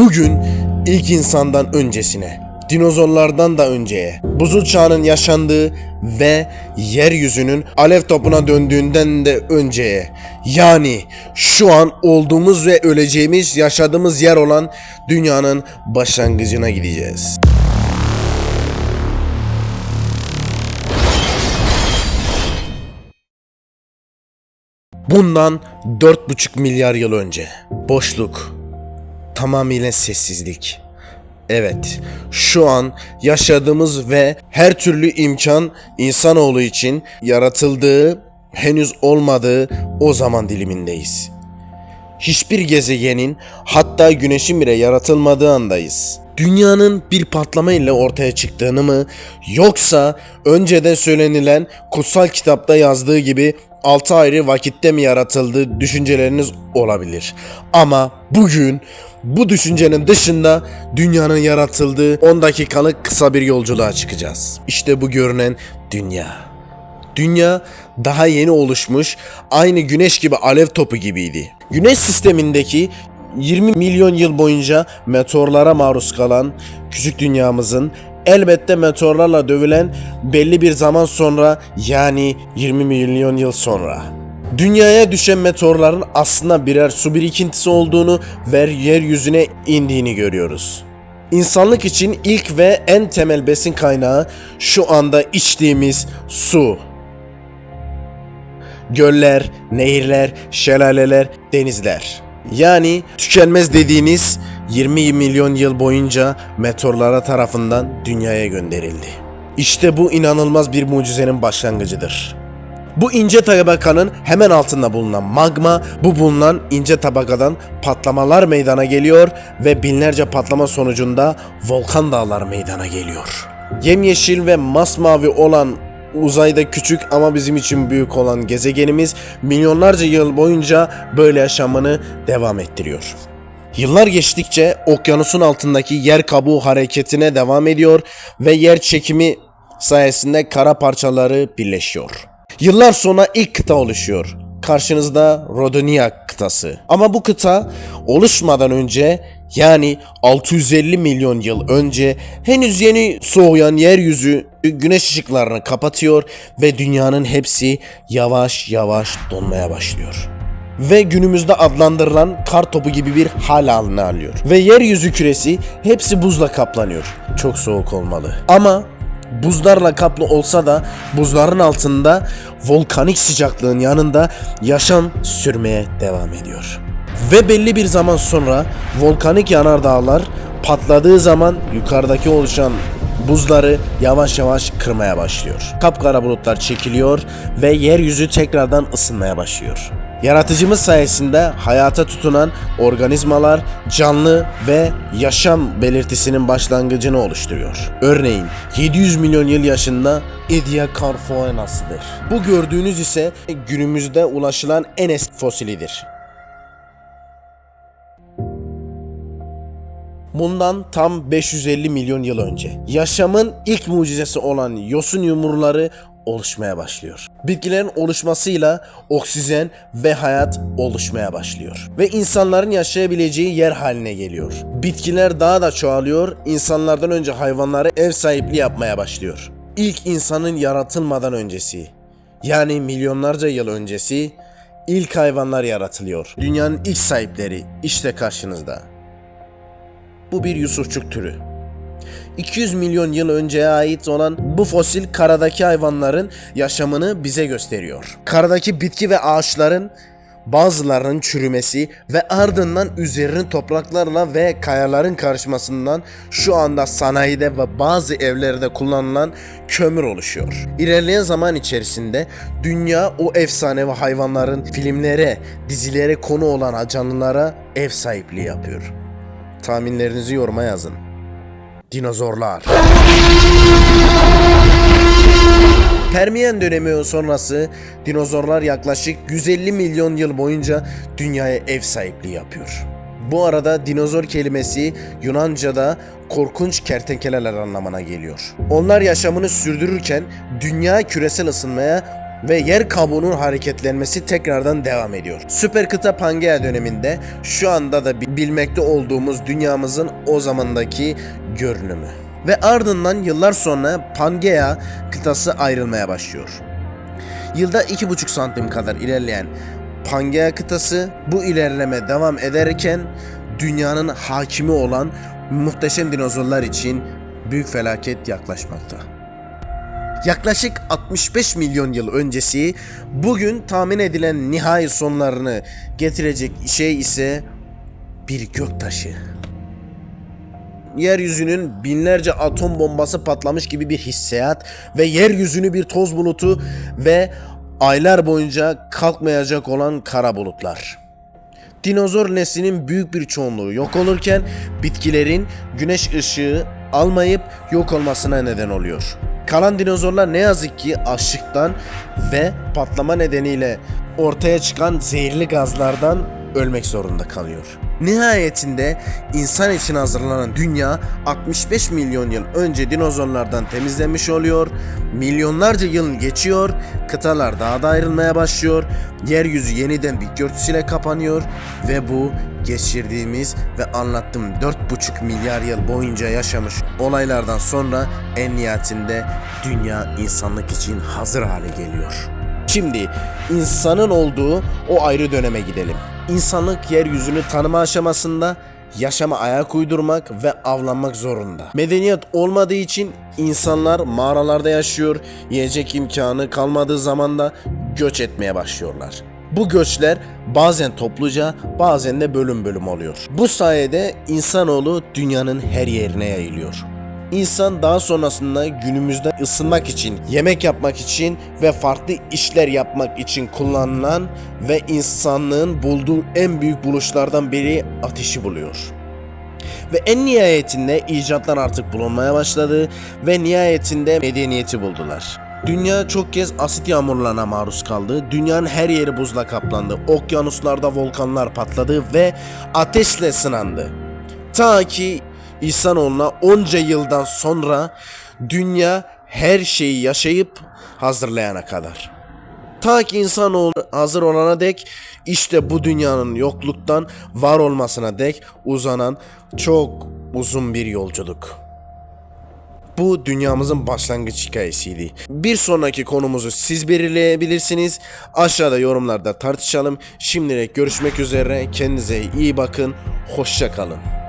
Bugün ilk insandan öncesine, dinozorlardan da önceye, buzul çağının yaşandığı ve yeryüzünün alev topuna döndüğünden de önceye, yani şu an olduğumuz ve öleceğimiz, yaşadığımız yer olan dünyanın başlangıcına gideceğiz. Bundan 4,5 milyar yıl önce. Boşluk. Tamamıyla sessizlik. Evet, şu an yaşadığımız ve her türlü imkan insanoğlu için yaratıldığı, henüz olmadığı o zaman dilimindeyiz. Hiçbir gezegenin hatta güneşin bile yaratılmadığı andayız. Dünyanın bir patlama ile ortaya çıktığını mı yoksa önceden söylenilen kutsal kitapta yazdığı gibi 6 ayrı vakitte mi yaratıldığı düşünceleriniz olabilir. Ama bugün bu düşüncenin dışında dünyanın yaratıldığı 10 dakikalık kısa bir yolculuğa çıkacağız. İşte bu görünen dünya. Dünya daha yeni oluşmuş, aynı güneş gibi alev topu gibiydi. Güneş sistemindeki 20 milyon yıl boyunca meteorlara maruz kalan küçük dünyamızın elbette meteorlarla dövülen belli bir zaman sonra yani 20 milyon yıl sonra Dünyaya düşen meteorların aslında birer su birikintisi olduğunu ve yeryüzüne indiğini görüyoruz. İnsanlık için ilk ve en temel besin kaynağı şu anda içtiğimiz su. Göller, nehirler, şelaleler, denizler. Yani tükenmez dediğiniz 20 milyon yıl boyunca meteorlara tarafından dünyaya gönderildi. İşte bu inanılmaz bir mucizenin başlangıcıdır. Bu ince tabakanın hemen altında bulunan magma, bu bulunan ince tabakadan patlamalar meydana geliyor ve binlerce patlama sonucunda volkan dağlar meydana geliyor. Yemyeşil ve masmavi olan uzayda küçük ama bizim için büyük olan gezegenimiz milyonlarca yıl boyunca böyle yaşamını devam ettiriyor. Yıllar geçtikçe okyanusun altındaki yer kabuğu hareketine devam ediyor ve yer çekimi sayesinde kara parçaları birleşiyor. Yıllar sonra ilk kıta oluşuyor. Karşınızda Rodonia kıtası. Ama bu kıta oluşmadan önce yani 650 milyon yıl önce henüz yeni soğuyan yeryüzü güneş ışıklarını kapatıyor ve dünyanın hepsi yavaş yavaş donmaya başlıyor ve günümüzde adlandırılan kar topu gibi bir hal haline alıyor. Ve yeryüzü küresi hepsi buzla kaplanıyor. Çok soğuk olmalı. Ama buzlarla kaplı olsa da buzların altında volkanik sıcaklığın yanında yaşam sürmeye devam ediyor. Ve belli bir zaman sonra volkanik yanardağlar patladığı zaman yukarıdaki oluşan buzları yavaş yavaş kırmaya başlıyor. Kapkara bulutlar çekiliyor ve yeryüzü tekrardan ısınmaya başlıyor. Yaratıcımız sayesinde hayata tutunan organizmalar canlı ve yaşam belirtisinin başlangıcını oluşturuyor. Örneğin 700 milyon yıl yaşında Idia carfoenasıdır. Bu gördüğünüz ise günümüzde ulaşılan en eski fosilidir. Bundan tam 550 milyon yıl önce yaşamın ilk mucizesi olan yosun yumruları oluşmaya başlıyor. Bitkilerin oluşmasıyla oksijen ve hayat oluşmaya başlıyor. Ve insanların yaşayabileceği yer haline geliyor. Bitkiler daha da çoğalıyor, insanlardan önce hayvanlara ev sahipliği yapmaya başlıyor. İlk insanın yaratılmadan öncesi, yani milyonlarca yıl öncesi ilk hayvanlar yaratılıyor. Dünyanın ilk sahipleri işte karşınızda. Bu bir Yusufçuk türü. 200 milyon yıl önceye ait olan bu fosil karadaki hayvanların yaşamını bize gösteriyor. Karadaki bitki ve ağaçların bazılarının çürümesi ve ardından üzerinin topraklarla ve kayaların karışmasından şu anda sanayide ve bazı evlerde kullanılan kömür oluşuyor. İlerleyen zaman içerisinde dünya o efsane ve hayvanların filmlere, dizilere konu olan canlılara ev sahipliği yapıyor. Tahminlerinizi yoruma yazın. Dinozorlar. Permiyen dönemi sonrası dinozorlar yaklaşık 150 milyon yıl boyunca dünyaya ev sahipliği yapıyor. Bu arada dinozor kelimesi Yunanca'da korkunç kertenkeleler anlamına geliyor. Onlar yaşamını sürdürürken dünya küresel ısınmaya ve yer kabuğunun hareketlenmesi tekrardan devam ediyor. Süper kıta Pangea döneminde şu anda da bi- bilmekte olduğumuz dünyamızın o zamandaki görünümü. Ve ardından yıllar sonra Pangea kıtası ayrılmaya başlıyor. Yılda 2,5 santim kadar ilerleyen Pangea kıtası bu ilerleme devam ederken dünyanın hakimi olan muhteşem dinozorlar için büyük felaket yaklaşmakta. Yaklaşık 65 milyon yıl öncesi bugün tahmin edilen nihai sonlarını getirecek şey ise bir göktaşı. Yeryüzünün binlerce atom bombası patlamış gibi bir hissiyat ve yeryüzünü bir toz bulutu ve aylar boyunca kalkmayacak olan kara bulutlar. Dinozor neslinin büyük bir çoğunluğu yok olurken bitkilerin güneş ışığı almayıp yok olmasına neden oluyor. Kalan dinozorlar ne yazık ki açlıktan ve patlama nedeniyle ortaya çıkan zehirli gazlardan ölmek zorunda kalıyor. Nihayetinde insan için hazırlanan dünya 65 milyon yıl önce dinozorlardan temizlenmiş oluyor. Milyonlarca yıl geçiyor, kıtalar daha da ayrılmaya başlıyor. Yeryüzü yeniden bir örtüsüyle kapanıyor ve bu geçirdiğimiz ve anlattığım 4,5 milyar yıl boyunca yaşamış olaylardan sonra en nihayetinde dünya insanlık için hazır hale geliyor. Şimdi insanın olduğu o ayrı döneme gidelim. İnsanlık yeryüzünü tanıma aşamasında yaşama ayak uydurmak ve avlanmak zorunda. Medeniyet olmadığı için insanlar mağaralarda yaşıyor, yiyecek imkanı kalmadığı zaman da göç etmeye başlıyorlar. Bu göçler bazen topluca bazen de bölüm bölüm oluyor. Bu sayede insanoğlu dünyanın her yerine yayılıyor. İnsan daha sonrasında günümüzde ısınmak için, yemek yapmak için ve farklı işler yapmak için kullanılan ve insanlığın bulduğu en büyük buluşlardan biri ateşi buluyor. Ve en nihayetinde icatlar artık bulunmaya başladı ve nihayetinde medeniyeti buldular. Dünya çok kez asit yağmurlarına maruz kaldı. Dünyanın her yeri buzla kaplandı. Okyanuslarda volkanlar patladı ve ateşle sınandı. Ta ki İnsanoğluna onca yıldan sonra dünya her şeyi yaşayıp hazırlayana kadar. Ta ki insanoğlu hazır olana dek işte bu dünyanın yokluktan var olmasına dek uzanan çok uzun bir yolculuk. Bu dünyamızın başlangıç hikayesiydi. Bir sonraki konumuzu siz belirleyebilirsiniz. Aşağıda yorumlarda tartışalım. Şimdilik görüşmek üzere. Kendinize iyi bakın. Hoşça kalın.